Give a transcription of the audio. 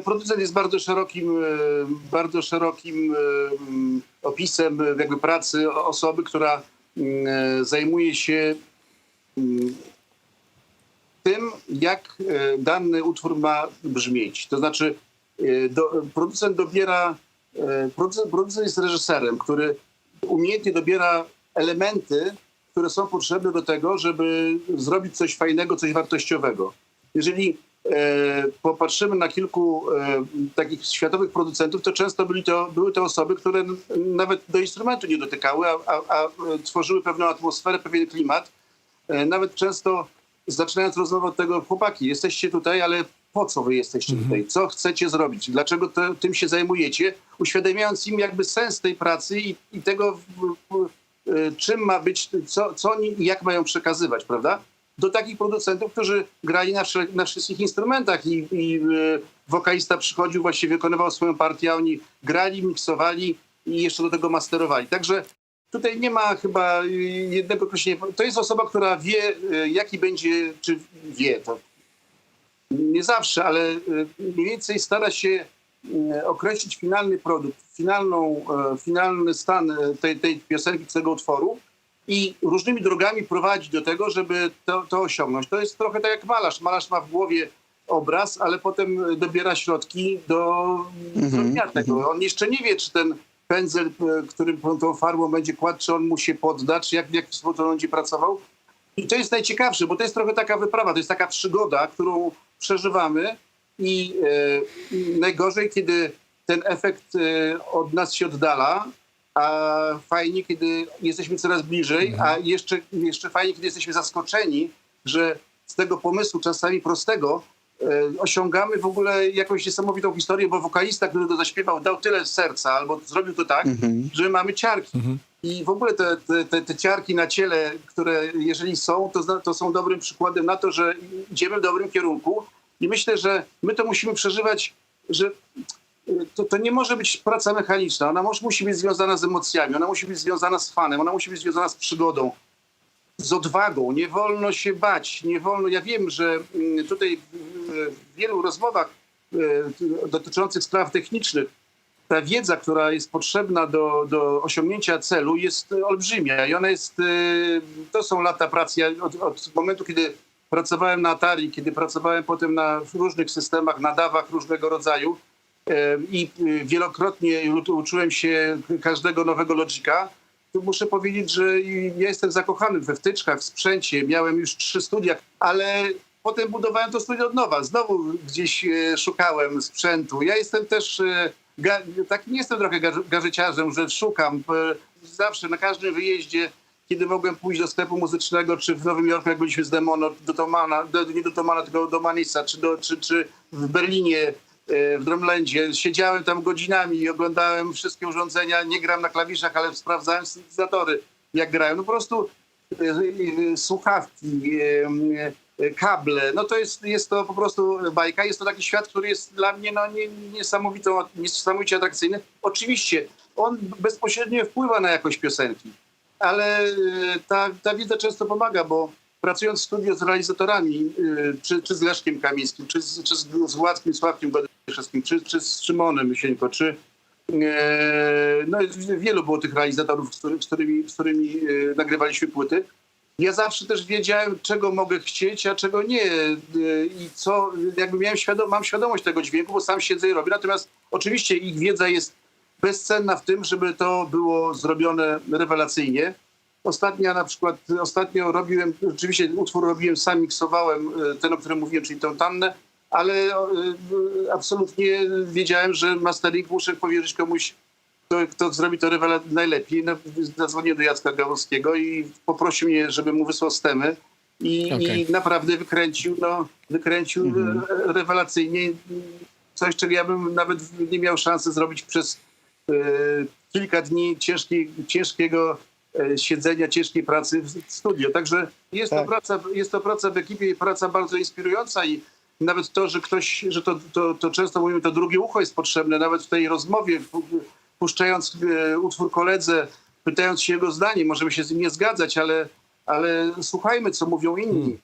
producent jest bardzo szerokim, e, bardzo szerokim e, mm, opisem e, jakby pracy osoby, która mm, zajmuje się mm, tym, jak dany utwór ma brzmieć. To znaczy do, producent dobiera, producent, producent jest reżyserem, który umiejętnie dobiera elementy, które są potrzebne do tego, żeby zrobić coś fajnego, coś wartościowego. Jeżeli popatrzymy na kilku e, takich światowych producentów, to często byli to, były to osoby, które nawet do instrumentu nie dotykały, a, a, a e, tworzyły pewną atmosferę, pewien klimat. E, nawet często zaczynając rozmowę od tego, chłopaki, jesteście tutaj, ale po co wy jesteście tutaj? Co chcecie zrobić? Dlaczego to, tym się zajmujecie? Uświadamiając im jakby sens tej pracy i, i tego, w, w, e, czym ma być, co, co oni i jak mają przekazywać, prawda? Do takich producentów, którzy grali na, wszel- na wszystkich instrumentach i, i e, wokalista przychodził, właściwie wykonywał swoją partię, a oni grali, miksowali i jeszcze do tego masterowali. Także Tutaj nie ma chyba y, jednego określenia. To jest osoba, która wie, y, jaki będzie, czy wie to. Nie zawsze, ale mniej więcej stara się określić finalny produkt, finalną, e, finalny stan e, tej, tej piosenki, tego utworu i różnymi drogami prowadzić do tego, żeby to, to osiągnąć. To jest trochę tak jak malarz. Malarz ma w głowie obraz, ale potem dobiera środki do zrobienia tego. On jeszcze nie wie, czy ten pędzel, e, którym tą- farbą będzie kładł, czy on mu się podda, czy jak, w jaki sposób on będzie pracował. I to jest najciekawsze, bo to jest trochę taka wyprawa, to jest taka przygoda, którą przeżywamy i e, najgorzej, kiedy ten efekt e, od nas się oddala, a fajnie, kiedy jesteśmy coraz bliżej, a jeszcze, jeszcze fajnie, kiedy jesteśmy zaskoczeni, że z tego pomysłu czasami prostego e, osiągamy w ogóle jakąś niesamowitą historię, bo wokalista, który to zaśpiewał, dał tyle serca albo zrobił to tak, że mamy ciarki. I w ogóle te, te, te, ciarki na ciele, które jeżeli są, to, to są dobrym przykładem na to, że idziemy w dobrym kierunku. I myślę, że my to musimy przeżywać, że to, to nie może być praca mechaniczna. Ona może, musi być związana z emocjami, ona musi być związana z fanem, ona musi być związana z przygodą z odwagą, nie wolno się bać, nie wolno. Ja wiem, że mm, tutaj w- wielu rozmowach e, dotyczących spraw technicznych ta wiedza, która jest potrzebna do, do osiągnięcia celu jest olbrzymia i ona jest, e, to są lata pracy. Ja od, od momentu, kiedy pracowałem na Atari, kiedy pracowałem potem na różnych systemach, na dawach różnego rodzaju i e, wielokrotnie uczyłem się każdego nowego to muszę powiedzieć, że ja jestem zakochany we wtyczkach, w sprzęcie. Miałem już trzy studia, ale potem budowałem to studio od nowa. Znowu gdzieś e, szukałem sprzętu. Ja jestem też taki, nie jestem trochę ga- gadżeciarzem, że szukam zawsze na każdym wyjeździe, kiedy mogłem pójść do sklepu muzycznego, czy w Nowym Jorku, jak byliśmy z Demono, do Tomana, do, nie do Tomana, tylko do Manisa, czy, do, czy, czy w Berlinie, w Drumlandzie. Siedziałem tam godzinami i oglądałem wszystkie urządzenia. Nie gram na klawiszach, ale sprawdzałem syntezatory, jak grają. No po prostu e, e, słuchawki, kable. No to jest, jest to po prostu bajka. Jest to taki świat, który jest dla mnie no, nie, niesamowito, niesamowicie atrakcyjny. Oczywiście on bezpośrednio wpływa na jakość piosenki, ale ta, ta wiedza często pomaga, bo pracując w studio z realizatorami, czy, czy z Leszkiem Kamińskim, czy z, czy z Władkiem Sławkiem Godyszewskim, czy, czy z Szymonem Mysieńko, czy e, no, wielu było tych realizatorów, z, który, z którymi, z którymi e, nagrywaliśmy płyty. Ja zawsze też wiedziałem, czego mogę chcieć, a czego nie. e, I co, jakby miałem mam świadomość tego dźwięku, bo sam siedzę i robię. Natomiast oczywiście ich wiedza jest bezcenna w tym, żeby to było zrobione rewelacyjnie. Ostatnia na przykład, ostatnio robiłem, rzeczywiście utwór robiłem, sam miksowałem ten, o którym mówiłem, czyli tę tannę, ale e, e, absolutnie wiedziałem, że mastering muszę powierzyć komuś, kto, kto zrobi to najlepiej. No, Zadzwoniłem do Jacka Gałowskiego i poprosił mnie, żebym mu wysłał stemy. I, Okej. i naprawdę wykręcił, no, wykręcił e, rewelacyjnie coś, czego ja bym nawet nie miał szansy zrobić przez e, kilka dni ciężkiej, ciężkiego e, siedzenia, ciężkiej pracy w studio. Także jest, Tak. to praca, jest to praca w ekipie i praca bardzo inspirująca i nawet to, że ktoś, że to, to, to często mówimy, to drugie ucho jest potrzebne, nawet w tej rozmowie, pu- puszczając e, utwór koledze, pytając się jego zdanie, możemy się z nim nie zgadzać, ale, ale słuchajmy, co mówią inni.